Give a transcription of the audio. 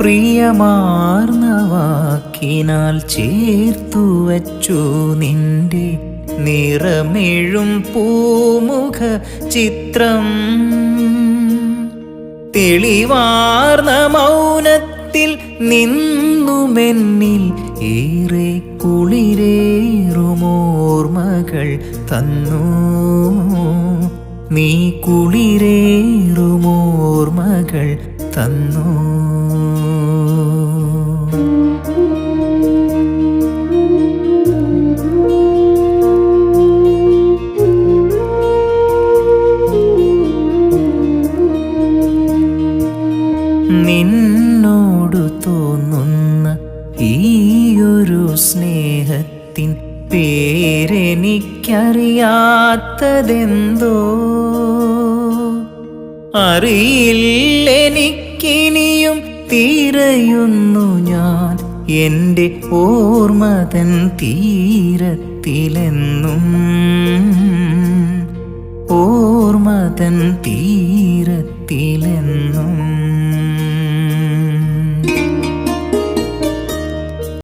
പ്രിയമാർന്ന വാക്കിനാൽ ചേർത്തു വച്ചു നിന്റെ നിറമെഴും പൂമുഖ ചിത്രം. തെളിവാർന്ന മൗനത്തിൽ നിന്നുമെന്നിൽ ഏറെ കുളിരേറുമോർമകൾ തന്നു. നീ കുളിരേറുമോർമകൾ തന്നു. നിന്നോടു തോന്നുന്ന ഈയൊരു സ്നേഹത്തിൻ പേരെനിക്കറിയാത്തതെന്തോ? അറിയില്ലെനിക്കിനിയും തീരയുന്നു ഞാൻ. എന്റെ ഓർമ്മതൻ തീരത്തിലെന്നും ഓർമ്മതൻ തീരത്തിലെന്നും